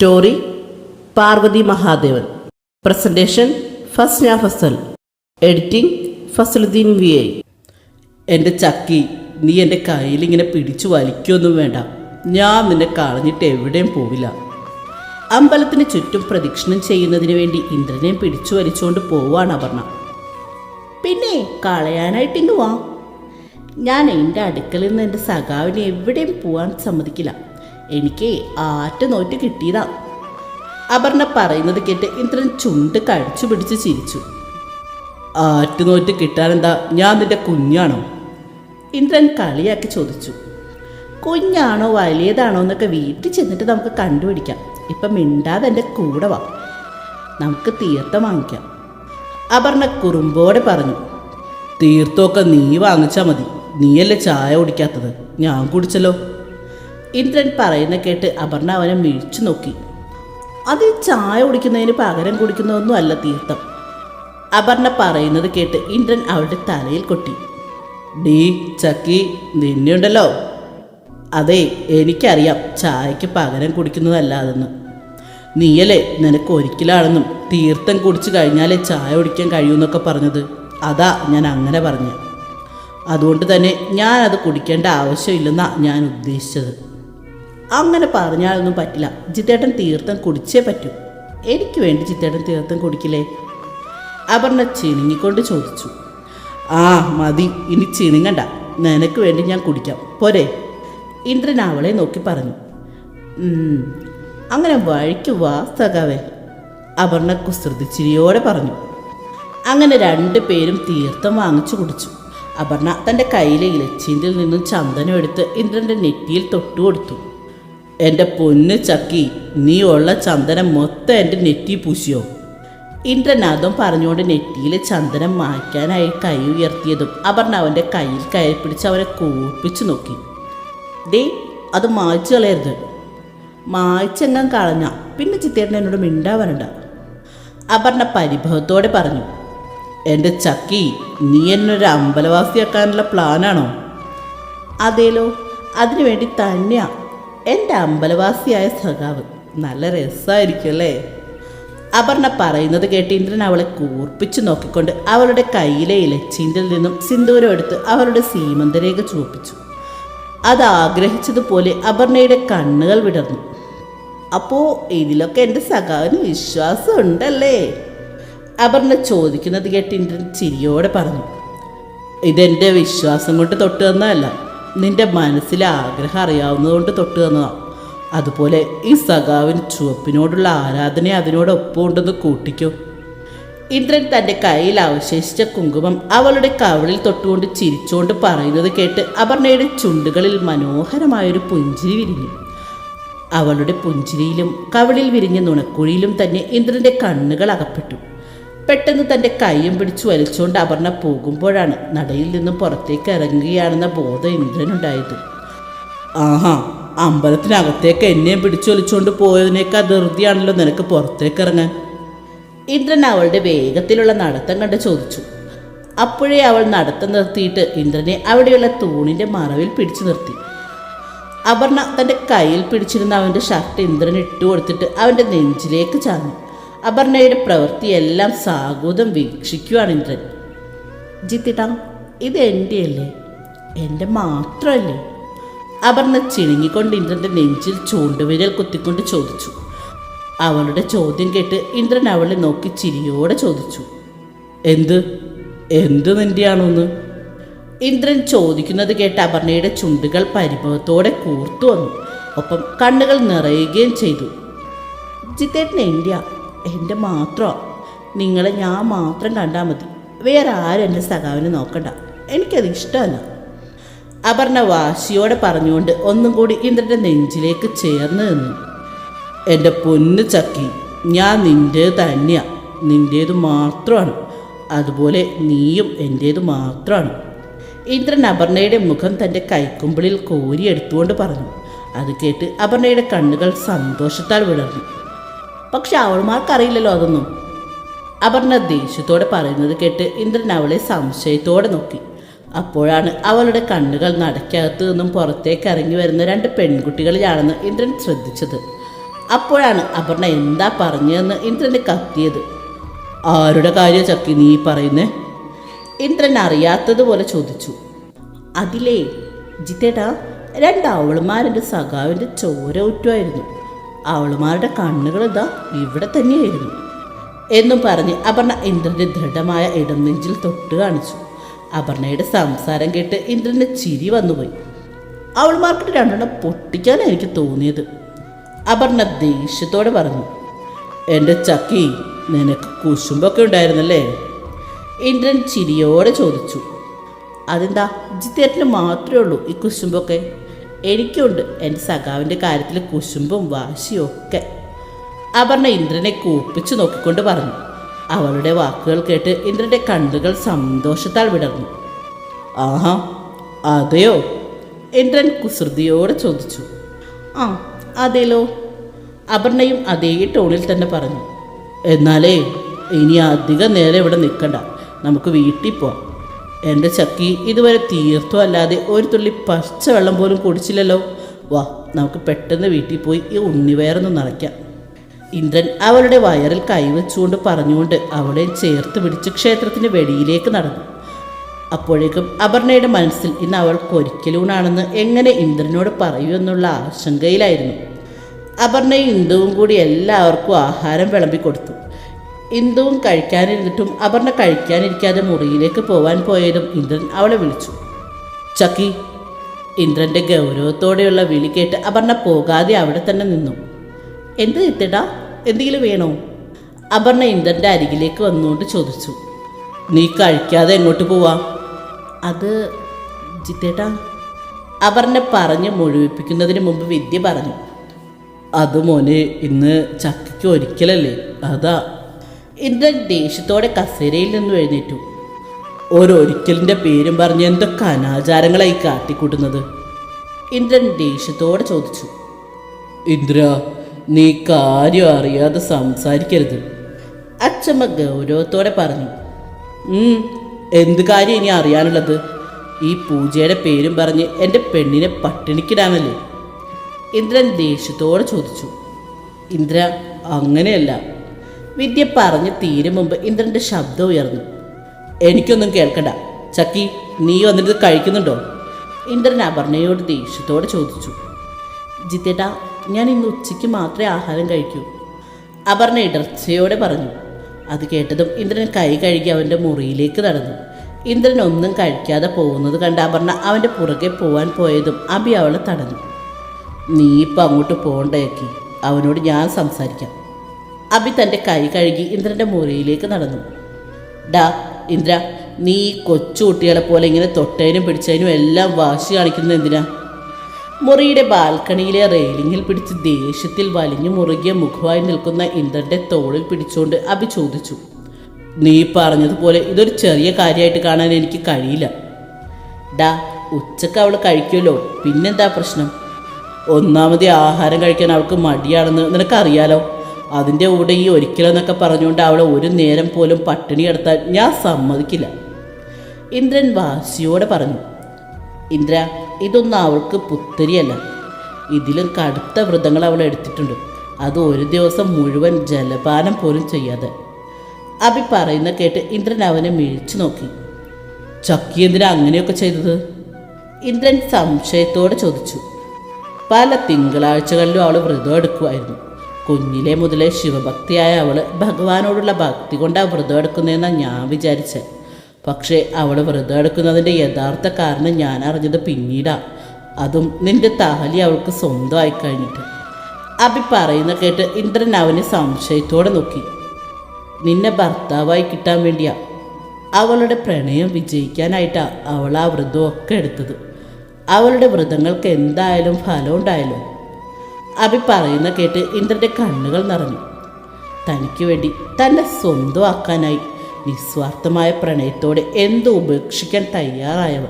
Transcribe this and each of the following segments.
Story Parvathy Mahadevan. Presentation Fasna Fasal. Editing Fasaluddin V I. എന്റെ ചക്കി നീ എന്റെ കയ്യിൽ ഇങ്ങനെ പിടിച്ചു വലിക്കൊന്നും വേണ്ട. ഞാൻ നിന്നെ കളഞ്ഞിട്ട് എവിടെയും പോവില്ല. അമ്പലത്തിന് ചുറ്റും പ്രദക്ഷിണം ചെയ്യുന്നതിന് വേണ്ടി ഇന്ദ്രനെ പിടിച്ചു വലിച്ചുകൊണ്ട് പോവാണ് അപർണ. പിന്നെ കളയാനായിട്ട് ഇങ്ങ് വാ. ഞാൻ എന്റെ അടുക്കളിൽ നിന്ന് എന്റെ സഖാവിനെ എവിടെയും പോവാൻ സമ്മതിക്കില്ല. എനിക്ക് ആറ്റ നോറ്റ് കിട്ടിയതാ. അപർണ പറയുന്നത് കേട്ട് ഇന്ദ്രൻ ചുണ്ട് കടിച്ചു പിടിച്ച് ചിരിച്ചു. ആറ്റുനോറ്റ് കിട്ടാനെന്താ ഞാൻ നിന്റെ കുഞ്ഞാണോ? ഇന്ദ്രൻ കളിയാക്കി ചോദിച്ചു. കുഞ്ഞാണോ വലിയതാണോ എന്നൊക്കെ വീട്ടിൽ ചെന്നിട്ട് നമുക്ക് കണ്ടുപിടിക്കാം. ഇപ്പം മിണ്ടാതെ എന്റെ കൂടെ വാ. നമുക്ക് തീർത്ഥം വാങ്ങിക്കാം. അപർണ കുറുമ്പോടെ പറഞ്ഞു. തീർത്ഥമൊക്കെ നീ വാങ്ങിച്ചാൽ മതി. നീയല്ലേ ചായ കുടിക്കാത്തത്? ഞാൻ കുടിച്ചല്ലോ. ഇന്ദ്രൻ പറയുന്ന കേട്ട് അപർണ അവനെ മിഴിച്ചു നോക്കി. അത് ചായ കുടിക്കുന്നതിന് പകരം കുടിക്കുന്നതൊന്നും അല്ല തീർത്ഥം. അപർണ പറയുന്നത് കേട്ട് ഇന്ദ്രൻ അവളുടെ തലയിൽ കൊട്ടി. ഡീ ചക്കി നിന്നെയുണ്ടല്ലോ. അതെ എനിക്കറിയാം ചായക്ക് പകരം കുടിക്കുന്നതല്ലാതെന്ന്. നീയല്ലേ നിനക്ക് ഒരിക്കലാണെന്നും തീർത്ഥം കുടിച്ചു കഴിഞ്ഞാലേ ചായ കുടിക്കാൻ കഴിയൂന്നൊക്കെ പറഞ്ഞത്. അതാ ഞാൻ അങ്ങനെ പറഞ്ഞു. അതുകൊണ്ട് തന്നെ ഞാൻ അത് കുടിക്കേണ്ട ആവശ്യമില്ലെന്നാണ് ഞാൻ ഉദ്ദേശിച്ചത്. അങ്ങനെ പറഞ്ഞാലൊന്നും പറ്റില്ല. ജിത്തേട്ടൻ തീർത്ഥം കുടിച്ചേ പറ്റൂ. എനിക്ക് വേണ്ടി ചിത്തേട്ടൻ തീർത്ഥം കുടിക്കില്ലേ? അപർണ ചിണുങ്ങിക്കൊണ്ട് ചോദിച്ചു. ആ മതി. ഇനി ചിണുങ്ങണ്ട നിനക്ക് വേണ്ടി ഞാൻ കുടിക്കാം. പോരെ. ഇന്ദ്രൻ അവളെ നോക്കി പറഞ്ഞു. അങ്ങനെ വഴിക്ക് വാ സഖാവേ. അപർണ കുസൃതിച്ചിരിയോടെ പറഞ്ഞു. അങ്ങനെ രണ്ടു പേരും തീർത്ഥം വാങ്ങിച്ചു കുടിച്ചു. അപർണ തന്റെ കയ്യിലെ ഇലച്ചീന്തിൽ നിന്നും ചന്ദനം എടുത്ത് ഇന്ദ്രന്റെ നെറ്റിയിൽ തൊട്ടു കൊടുത്തു എന്റെ പൊന്ന് ചക്കി നീ ഉള്ള ചന്ദനം മൊത്തം എന്റെ നെറ്റി പൂശിയോ? ഇന്ദ്രനാഥം പറഞ്ഞുകൊണ്ട് നെറ്റിയിലെ ചന്ദനം മായ്ക്കാനായി കൈ ഉയർത്തിയതും അപർണ അവന്റെ കയ്യിൽ കയറി പിടിച്ച് അവനെ കൂപ്പിച്ചു നോക്കി. ഡേ അത് മായ്ച്ചു കളയരുത്. മായ്ച്ചെങ്ങാൻ കളഞ്ഞ പിന്നെ ചിത്തേട്ടൻ എന്നോട് മിണ്ടാവരണ്ട അപർണ പരിഭവത്തോടെ പറഞ്ഞു എന്റെ ചക്കി നീ എന്നൊരു അമ്പലവാസിയാക്കാനുള്ള പ്ലാനാണോ അതേലോ അതിനുവേണ്ടി തന്നെയാ. എന്റെ അമ്പലവാസിയായ സഖാവ് നല്ല രസമായിരിക്കും അല്ലേ? അപർണ പറയുന്നത് കേട്ട് ഇന്ദ്രൻ അവളെ കൂർപ്പിച്ചു നോക്കിക്കൊണ്ട് അവളുടെ കയ്യിലെ ഇലച്ചീന്തിൽ നിന്നും സിന്ദൂരം എടുത്ത് അവളുടെ സീമന്തരേഖ ചുവപ്പിച്ചു. അത് ആഗ്രഹിച്ചതുപോലെ അപർണയുടെ കണ്ണുകൾ വിടർന്നു. അപ്പോൾ ഇതിലൊക്കെ എന്റെ സഖാവിന് വിശ്വാസം ഉണ്ടല്ലേ അപർണ ചോദിക്കുന്നത് കേട്ട് ഇന്ദ്രൻ ചിരിയോടെ പറഞ്ഞു. ഇതെന്റെ വിശ്വാസം കൊണ്ട് തൊട്ട് തന്നതല്ല നിന്റെ മനസ്സിലെ ആഗ്രഹം അറിയാവുന്നതുകൊണ്ട് തൊട്ട് തന്നതാണ് അതുപോലെ ഈ സഖാവിന് ചുവപ്പിനോടുള്ള ആരാധന അതിനോടൊപ്പം ഉണ്ടെന്ന് കൂട്ടിക്കോ. ഇന്ദ്രൻ തന്റെ കയ്യിൽ അവശേഷിച്ച കുങ്കുമം അവളുടെ കവളിൽ തൊട്ടുകൊണ്ട് ചിരിച്ചുകൊണ്ട് പറയുന്നത് കേട്ട് അപർണയുടെ ചുണ്ടുകളിൽ മനോഹരമായൊരു പുഞ്ചിരി വിരിഞ്ഞു. അവളുടെ പുഞ്ചിരിയിലും കവളിൽ വിരിഞ്ഞ നുണക്കുഴിയിലും തന്നെ ഇന്ദ്രന്റെ കണ്ണുകൾ അകപ്പെട്ടു. പെട്ടെന്ന് തന്റെ കൈയും പിടിച്ച് വലിച്ചുകൊണ്ട് അപർണ പോകുമ്പോഴാണ് നടയിൽ നിന്നും പുറത്തേക്ക് ഇറങ്ങുകയാണെന്ന ബോധം ഇന്ദ്രനുണ്ടായത്. ആഹാ അമ്പലത്തിനകത്തേക്ക് എന്നെയും പിടിച്ചു വലിച്ചുകൊണ്ട് പോയതിനേക്കാൾ ധൃതിയാണല്ലോ നിനക്ക് പുറത്തേക്ക് ഇറങ്ങാൻ. ഇന്ദ്രൻ അവളുടെ വേഗത്തിലുള്ള നടത്തം കണ്ട് ചോദിച്ചു. അപ്പോഴേ അവൾ നടത്തം നിർത്തിയിട്ട് ഇന്ദ്രനെ അവിടെയുള്ള തൂണിന്റെ മറവിൽ പിടിച്ചു നിർത്തി. അപർണ തന്റെ കയ്യിൽ പിടിച്ചിരുന്ന അവന്റെ ഷർട്ട് ഇന്ദ്രൻ ഇട്ടു കൊടുത്തിട്ട് അവന്റെ നെഞ്ചിലേക്ക് ചാഞ്ഞു. അപർണയുടെ പ്രവൃത്തിയെല്ലാം സാഗൂതം വീക്ഷിക്കുവാണ് ഇന്ദ്രൻ. ജിത്തിട്ടാ ഇത് എന്റെയല്ലേ എന്റെ മാത്രമല്ലേ അപർണ ചിണുങ്ങിക്കൊണ്ട് ഇന്ദ്രന്റെ നെഞ്ചിൽ ചൂണ്ടുവിരൽ കുത്തിക്കൊണ്ട് ചോദിച്ചു. അവളുടെ ചോദ്യം കേട്ട് ഇന്ദ്രൻ അവളെ നോക്കി ചിരിയോടെ ചോദിച്ചു. എന്ത്? എന്ത് നിന്റെയാണോന്ന് ഇന്ദ്രൻ ചോദിക്കുന്നത് കേട്ട് അപർണയുടെ ചുണ്ടുകൾ പരിഭവത്തോടെ കൂർത്തു വന്നു ഒപ്പം കണ്ണുകൾ നിറയുകയും ചെയ്തു. ജിത്തേട്ടൻ എന്റെ എന്റെ മാത്രം? നിങ്ങളെ ഞാൻ മാത്രം കണ്ടാൽ മതി. വേറെ ആരും എന്റെ സഖാവിനെ നോക്കണ്ട. എനിക്കത് ഇഷ്ടമല്ല. അപർണ വാശിയോടെ പറഞ്ഞുകൊണ്ട് ഒന്നും കൂടി ഇന്ദ്രന്റെ നെഞ്ചിലേക്ക് ചേർന്ന് നിന്നു. എന്റെ പൊന്നു ചക്കി ഞാൻ നിന്റേത് തന്നെയാ. നിന്റേത് മാത്രമാണ്. അതുപോലെ നീയും എന്റേത് മാത്രമാണ്. ഇന്ദ്രൻ അപർണയുടെ മുഖം തന്റെ കൈക്കുമ്പിളിൽ കോരിയെടുത്തുകൊണ്ട് പറഞ്ഞു. അത് കേട്ട് അപർണയുടെ കണ്ണുകൾ സന്തോഷത്താൽ വിടർന്നു പക്ഷെ അവൾമാർക്കറിയില്ലല്ലോ അതൊന്നും. അപർണ ദേഷ്യത്തോടെ പറയുന്നത് കേട്ട് ഇന്ദ്രൻ അവളെ സംശയത്തോടെ നോക്കി. അപ്പോഴാണ് അവളുടെ കണ്ണുകൾ നടക്കകത്തു നിന്നും പുറത്തേക്ക് ഇറങ്ങി വരുന്ന രണ്ട് പെൺകുട്ടികളിലാണെന്ന് ഇന്ദ്രൻ ശ്രദ്ധിച്ചത്. അപ്പോഴാണ് അപർണ എന്താ പറഞ്ഞതെന്ന് ഇന്ദ്രന് കത്തിയത്. ആരുടെ കാര്യം ചക്കി നീ പറയുന്നേ? ഇന്ദ്രൻ അറിയാത്തതുപോലെ ചോദിച്ചു. അതിലേ ജിത്തേട്ടാ രണ്ട് സഖാവിന്റെ ചോര ഉറ്റുമായിരുന്നു അവളുമാരുടെ കണ്ണുകൾ ഇതാ ഇവിടെ തന്നെയായിരുന്നു. എന്നും പറഞ്ഞ് അപർണ ഇന്ദ്രന്റെ ദൃഢമായ ഇടം നെഞ്ചിൽ തൊട്ട് കാണിച്ചു. അപർണയുടെ സംസാരം കേട്ട് ഇന്ദ്രന്റെ ചിരി വന്നുപോയി. അവൾമാർക്ക് രണ്ടെണ്ണം പൊട്ടിക്കാനാണ് എനിക്ക് തോന്നിയത്. അപർണ ദേഷ്യത്തോടെ പറഞ്ഞു എന്റെ ചക്കി നിനക്ക് കുശുമ്പൊക്കെ ഉണ്ടായിരുന്നല്ലേ? ഇന്ദ്രൻ ചിരിയോടെ ചോദിച്ചു അതെന്താ? ജിത്തേട്ടന് മാത്രമേ ഉള്ളൂ ഈ കുശുമ്പൊക്കെ? എനിക്കുണ്ട്. എന്റെ സഖാവിന്റെ കാര്യത്തിൽ കുശുമ്പും വാശിയും ഒക്കെ. അപർണ ഇന്ദ്രനെ കൂപ്പിച്ചു നോക്കിക്കൊണ്ട് പറഞ്ഞു. അവളുടെ വാക്കുകൾ കേട്ട് ഇന്ദ്രന്റെ കണ്ണുകൾ സന്തോഷത്താൽ വിടർന്നു. ആഹാ അതെയോ? ഇന്ദ്രൻ കുസൃതിയോടെ ചോദിച്ചു. ആ അതേലോ. അപർണയും അതേ ടോണിൽ തന്നെ പറഞ്ഞു. എന്നാലേ ഇനി അധികം നേരം ഇവിടെ നിൽക്കണ്ട. നമുക്ക് വീട്ടിൽ പോവാം. എന്റെ ചക്കി ഇതുവരെ തീർത്തും അല്ലാതെ ഒരു തുള്ളി പച്ചവെള്ളം പോലും കുടിച്ചില്ലല്ലോ. വാ നമുക്ക് പെട്ടെന്ന് വീട്ടിൽ പോയി ഈ ഉണ്ണിവയറൊന്ന് നിറയ്ക്കാം ഇന്ദ്രൻ അവളുടെ വയറിൽ കൈവച്ചുകൊണ്ട് പറഞ്ഞുകൊണ്ട് അവളെ ചേർത്ത് പിടിച്ച് ക്ഷേത്രത്തിന് വെടിയിലേക്ക് നടന്നു. അപ്പോഴേക്കും അപർണയുടെ മനസ്സിൽ ഇന്ന് അവൾക്ക് ഒരിക്കലൂണാണെന്ന് എങ്ങനെ ഇന്ദ്രനോട് പറയൂ എന്നുള്ള ആശങ്കയിലായിരുന്നു. അപർണയും ഇന്ദുവും കൂടി എല്ലാവർക്കും ആഹാരം വിളമ്പിക്കൊടുത്തു ഇന്ദുവും കഴിക്കാനിരുന്നിട്ടും അപർണ കഴിക്കാനിരിക്കാതെ മുറിയിലേക്ക് പോവാൻ പോയതും ഇന്ദ്രൻ അവളെ വിളിച്ചു. ചക്കി ഇന്ദ്രന്റെ ഗൗരവത്തോടെയുള്ള വിളി കേട്ട് അപർണ പോകാതെ അവിടെ തന്നെ നിന്നു. എന്ത് എത്തിടാ എന്തെങ്കിലും വേണോ? അപർണ ഇന്ദ്രന്റെ അരികിലേക്ക് വന്നുകൊണ്ട് ചോദിച്ചു. നീ കഴിക്കാതെ എങ്ങോട്ട് പോവാ? അത് ജിത്തേട്ടാ. അപർണ പറഞ്ഞ് മുഴുവിപ്പിക്കുന്നതിന് മുമ്പ് വിദ്യ പറഞ്ഞു. അത് മോനെ ഇന്ന് ചക്കയ്ക്ക് ഒരിക്കലല്ലേ? അതാ ഇന്ദ്രൻ ദേഷ്യത്തോടെ കസേരയിൽ നിന്ന് എഴുന്നേറ്റു. ഓരോരിക്കലിന്റെ പേരും പറഞ്ഞ് എന്തൊക്കെ അനാചാരങ്ങളായി കാട്ടിക്കൂട്ടുന്നത്? ഇന്ദ്രൻ ദേഷ്യത്തോടെ ചോദിച്ചു. ഇന്ദ്ര നീ കാര്യം അറിയാതെ സംസാരിക്കരുത്. അച്ചമ്മ ഗൗരവത്തോടെ പറഞ്ഞു. "ഉം, എന്ത് കാര്യം ഇനി അറിയാനുള്ളത്? ഈ പൂജയുടെ പേരും പറഞ്ഞ് എന്റെ പെണ്ണിനെ പട്ടിണിക്കിടാനല്ലേ? ഇന്ദ്രൻ ദേഷ്യത്തോടെ ചോദിച്ചു. ഇന്ദ്ര അങ്ങനെയല്ല. വിദ്യ പറഞ്ഞ് തീരും മുമ്പ് ഇന്ദ്രന്റെ ശബ്ദം ഉയർന്നു. എനിക്കൊന്നും കേൾക്കണ്ട. ചക്കി നീ വന്നിട്ട് കഴിക്കുന്നുണ്ടോ? ഇന്ദ്രൻ അപർണയോട് ദേഷ്യത്തോടെ ചോദിച്ചു. ജിത്തേട്ടാ ഞാൻ ഇന്ന് ഉച്ചയ്ക്ക് മാത്രമേ ആഹാരം കഴിക്കൂ. അപർണ ഇടർച്ചയോടെ പറഞ്ഞു. അത് കേട്ടതും ഇന്ദ്രൻ കൈ കഴുകി അവന്റെ മുറിയിലേക്ക് നടന്നു. ഇന്ദ്രൻ ഒന്നും കഴിക്കാതെ പോകുന്നത് കണ്ട അപർണ അവന്റെ പുറകെ പോവാൻ പോയതും അബി അവളെ തടഞ്ഞു. നീ ഇപ്പം അങ്ങോട്ട് പോകണ്ടേക്കി അവനോട് ഞാൻ സംസാരിക്കാം. അബി തന്റെ കൈ കഴുകി ഇന്ദ്രന്റെ മുറിയിലേക്ക് നടന്നു. ഡാ ഇന്ദ്ര നീ കൊച്ചു കുട്ടികളെ പോലെ ഇങ്ങനെ തൊട്ടതിനും പിടിച്ചതിനും എല്ലാം വാശി കാണിക്കുന്നത് എന്തിനാ? മുറിയുടെ ബാൽക്കണിയിലെ റെയിലിങ്ങിൽ പിടിച്ച് ദേഷ്യത്തിൽ വലിഞ്ഞു മുറുകിയ മുഖമായി നിൽക്കുന്ന ഇന്ദ്രന്റെ തോളിൽ പിടിച്ചുകൊണ്ട് അബി ചോദിച്ചു നീ പറഞ്ഞതുപോലെ ഇതൊരു ചെറിയ കാര്യമായിട്ട് കാണാൻ എനിക്ക് കഴിയില്ല. ഡാ ഉച്ചയ്ക്ക് അവൾ കഴിക്കുമല്ലോ പിന്നെന്താ പ്രശ്നം? ഒന്നാമത് ആഹാരം കഴിക്കാൻ അവൾക്ക് മടിയാണെന്ന് നിനക്കറിയാലോ? അതിന്റെ കൂടെ ഈ ഒരിക്കലെന്നൊക്കെ പറഞ്ഞുകൊണ്ട് അവളെ ഒരു നേരം പോലും പട്ടിണി കിടത്താൻ ഞാൻ സമ്മതിക്കില്ല. ഇന്ദ്രൻ വാശിയോടെ പറഞ്ഞു ഇന്ദ്ര ഇതൊന്നും അവൾക്ക് പുത്തരിയല്ല. ഇതിലും കടുത്ത വ്രതങ്ങൾ അവൾ എടുത്തിട്ടുണ്ട്. അത് ഒരു ദിവസം മുഴുവൻ ജലപാനം പോലും ചെയ്യാതെ. അഭി പറയുന്ന കേട്ട് ഇന്ദ്രൻ അവനെ മിഴിച്ചു നോക്കി. ചക്കി എന്തിനാ അങ്ങനെയൊക്കെ ചെയ്തത്? ഇന്ദ്രൻ സംശയത്തോടെ ചോദിച്ചു. പല തിങ്കളാഴ്ചകളിലും അവൾ വ്രതം എടുക്കുമായിരുന്നു. കുഞ്ഞിലെ മുതലേ ശിവഭക്തിയായ അവൾ ഭഗവാനോടുള്ള ഭക്തി കൊണ്ടാണ് വ്രതം എടുക്കുന്നതെന്നാണ് ഞാൻ വിചാരിച്ചത് പക്ഷേ അവൾ വ്രതം എടുക്കുന്നതിന്റെ യഥാർത്ഥ കാരണം ഞാൻ അറിഞ്ഞത് പിന്നീടാണ് അതും നിന്റെ താലി അവൾക്ക് സ്വന്തമായി കഴിഞ്ഞിട്ട്. അഭി പറയുന്ന കേട്ട് ഇന്ദ്രൻ അവനെ സംശയത്തോടെ നോക്കി. നിന്നെ ഭർത്താവായി കിട്ടാൻ വേണ്ടിയാ. അവളുടെ പ്രണയം വിജയിക്കാനായിട്ടാണ് അവൾ ആ വ്രതമൊക്കെ എടുത്തത്. അവളുടെ വ്രതങ്ങൾക്ക് എന്തായാലും ഫലം അബി പറയുന്ന കേട്ട് ഇന്ദ്രന്റെ കണ്ണുകൾ നിറഞ്ഞു. തനിക്ക് വേണ്ടി തന്നെ സ്വന്തമാക്കാനായി നിസ്വാർത്ഥമായ പ്രണയത്തോടെ എന്തു ഉപേക്ഷിക്കാൻ തയ്യാറായവർ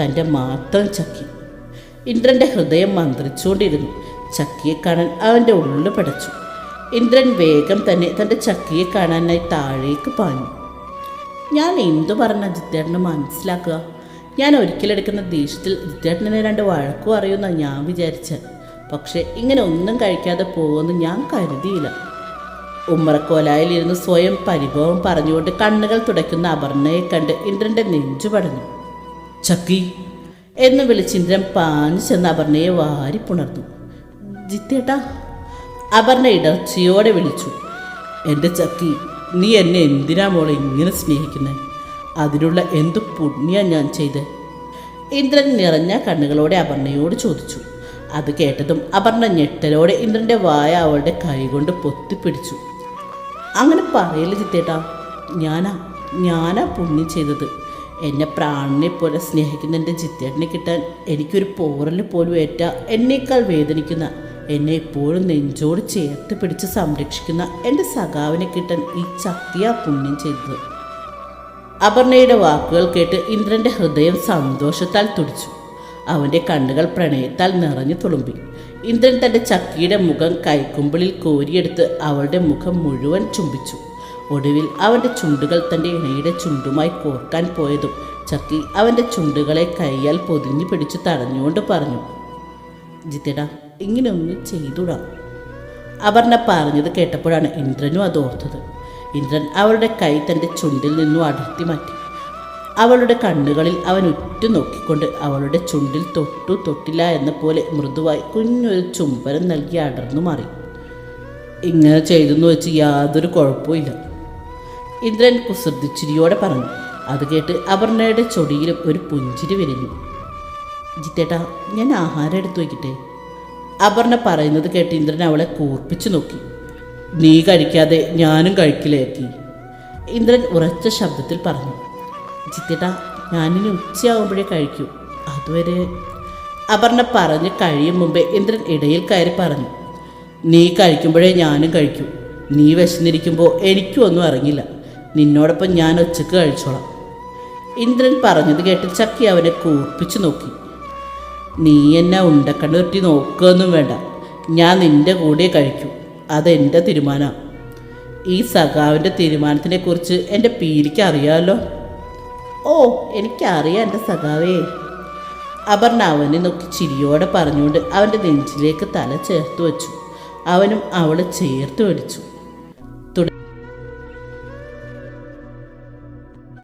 തന്റെ മാത്രം ചക്കി. ഇന്ദ്രന്റെ ഹൃദയം മന്ത്രിച്ചുകൊണ്ടിരുന്നു. ചക്കിയെ കാണാൻ അവന്റെ ഉള്ളിൽ പടച്ചു. ഇന്ദ്രൻ വേഗം തന്നെ തന്റെ ചക്കിയെ കാണാനായി താഴേക്ക് പാഞ്ഞു. ഞാൻ എന്തു പറഞ്ഞ ജിത്തേട്ടനെ മനസ്സിലാക്കുക? ഞാൻ ഒരിക്കലെടുക്കുന്ന ദേഷ്യത്തിൽ ജിത്തേട്ടനെ രണ്ട് വഴക്കും അറിയുമെന്നാണ് ഞാൻ വിചാരിച്ച. പക്ഷെ ഇങ്ങനെ ഒന്നും കഴിക്കാതെ പോകുമെന്ന് ഞാൻ കരുതിയില്ല. ഉമ്മറക്കോലായിലിരുന്ന് സ്വയം പരിഭവം പറഞ്ഞുകൊണ്ട് കണ്ണുകൾ തുടയ്ക്കുന്ന അപർണയെ കണ്ട് ഇന്ദ്രന്റെ നെഞ്ചു പടഞ്ഞു. ചക്കി എന്ന് വിളിച്ച് ഇന്ദ്രൻ പാഞ്ഞു ചെന്ന് അപർണയെ വാരി പുണർന്നു. ജിത്തേട്ടാ അപർണ ഇടർച്ചയോടെ വിളിച്ചു. എന്റെ ചക്കി നീ എന്നെ എന്തിനാ മോളെ ഇങ്ങനെ സ്നേഹിക്കുന്നത് അതിനുള്ള എന്ത് പുണ്യ ഞാൻ ചെയ്ത്? ഇന്ദ്രൻ നിറഞ്ഞ കണ്ണുകളോടെ അപർണയോട് ചോദിച്ചു. അത് കേട്ടതും അപർണ ഞെട്ടലോടെ ഇന്ദ്രന്റെ വായ അവളുടെ കൈകൊണ്ട് പൊത്തിപ്പിടിച്ചു. അങ്ങനെ പറയൽ ചിത്തേട്ടാ ഞാനാ ഞാനാ പുണ്യം ചെയ്തത്. എന്നെ പ്രാണനെ പോലെ സ്നേഹിക്കുന്ന എന്റെ ചിത്തേട്ടനെ കിട്ടാൻ എനിക്കൊരു പോറൽ പോലും ഏറ്റ എന്നേക്കാൾ വേദനിക്കുന്ന എന്നെ ഇപ്പോഴും നെഞ്ചോട് ചേർത്ത് പിടിച്ച് സംരക്ഷിക്കുന്ന എന്റെ സഖാവിനെ കിട്ടാൻ ഈ ചക്തിയാ പുണ്യം ചെയ്തത്. അപർണയുടെ വാക്കുകൾ കേട്ട് ഇന്ദ്രന്റെ ഹൃദയം സന്തോഷത്താൽ തുടിച്ചു. അവന്റെ കണ്ണുകൾ പ്രണയത്താൽ നിറഞ്ഞു തുളുമ്പി. ഇന്ദ്രൻ തന്റെ ചക്കിയുടെ മുഖം കൈക്കുമ്പിളിൽ കോരിയെടുത്ത് അവളുടെ മുഖം മുഴുവൻ ചുംബിച്ചു. ഒടുവിൽ അവന്റെ ചുണ്ടുകൾ തന്റെ ഇണയുടെ ചുണ്ടുമായി കോർക്കാൻ പോയതും ചക്കി അവന്റെ ചുണ്ടുകളെ കൈയാൽ പൊതിഞ്ഞു പിടിച്ചു തടഞ്ഞുകൊണ്ട് പറഞ്ഞു ജിത്തിട ഇങ്ങനെയൊന്നും ചെയ്തുടാ. അപർണ പറഞ്ഞത് കേട്ടപ്പോഴാണ് ഇന്ദ്രനും അത് ഓർത്തത് ഇന്ദ്രൻ അവളുടെ കൈ തന്റെ ചുണ്ടിൽ നിന്നും അടർത്തി മാറ്റി. അവളുടെ കണ്ണുകളിൽ അവൻ ഉറ്റു നോക്കിക്കൊണ്ട് അവളുടെ ചുണ്ടിൽ തൊട്ടു തൊട്ടില്ല എന്ന പോലെ മൃദുവായി കുഞ്ഞൊരു ചുംബനം നൽകി അടർന്നു മാറി. ഇങ്ങനെ ചെയ്തെന്ന് വെച്ച് യാതൊരു കുഴപ്പമില്ല ഇന്ദ്രൻ കുസൃതിച്ചിരിയോടെ പറഞ്ഞു. അത് കേട്ട് അപർണയുടെ ചൊടിയിലും ഒരു പുഞ്ചിരി വിരിഞ്ഞു. ജിത്തേട്ടാ ഞാൻ ആഹാരം എടുത്തു വയ്ക്കട്ടെ? അപർണ പറയുന്നത് കേട്ട് ഇന്ദ്രൻ അവളെ കൂർപ്പിച്ചു നോക്കി. നീ കഴിക്കാതെ ഞാനും കഴിക്കില്ലേക്കി ഇന്ദ്രൻ ഉറച്ച ശബ്ദത്തിൽ പറഞ്ഞു. ജിത്തേട്ടാ ഞാനിനി ഉച്ചയാവുമ്പോഴേ കഴിക്കൂ. അതുവരെ അപർണ പറഞ്ഞ് കഴിയും മുമ്പേ ഇന്ദ്രൻ ഇടയിൽ കയറി പറഞ്ഞു നീ കഴിക്കുമ്പോഴേ ഞാനും കഴിക്കൂ. നീ വിശന്നിരിക്കുമ്പോൾ എനിക്കും ഒന്നും അറിഞ്ഞില്ല. നിന്നോടൊപ്പം ഞാൻ ഉച്ചയ്ക്ക് കഴിച്ചോളാം. ഇന്ദ്രൻ പറഞ്ഞത് കേട്ട് ചക്കി അവനെ കൂർപ്പിച്ചു നോക്കി. നീ എന്നെ ഉണ്ടക്കണ്ണുരുട്ടി നോക്കുകയൊന്നും വേണ്ട. ഞാൻ നിന്റെ കൂടെ കഴിക്കൂ. അതെന്റെ തീരുമാനമാണ് ഈ സഖാവിന്റെ തീരുമാനത്തിനെക്കുറിച്ച് എന്റെ പീലിക്ക് അറിയാമല്ലോ ഓ എനിക്കറിയാം എന്റെ സഖാവേ. അപർണ അവനെ നോക്കി ചിരിയോടെ പറഞ്ഞുകൊണ്ട് അവന്റെ നെഞ്ചിലേക്ക് തല ചേർത്ത് വച്ചു. അവനും അവളെ ചേർത്ത് പിടിച്ചു.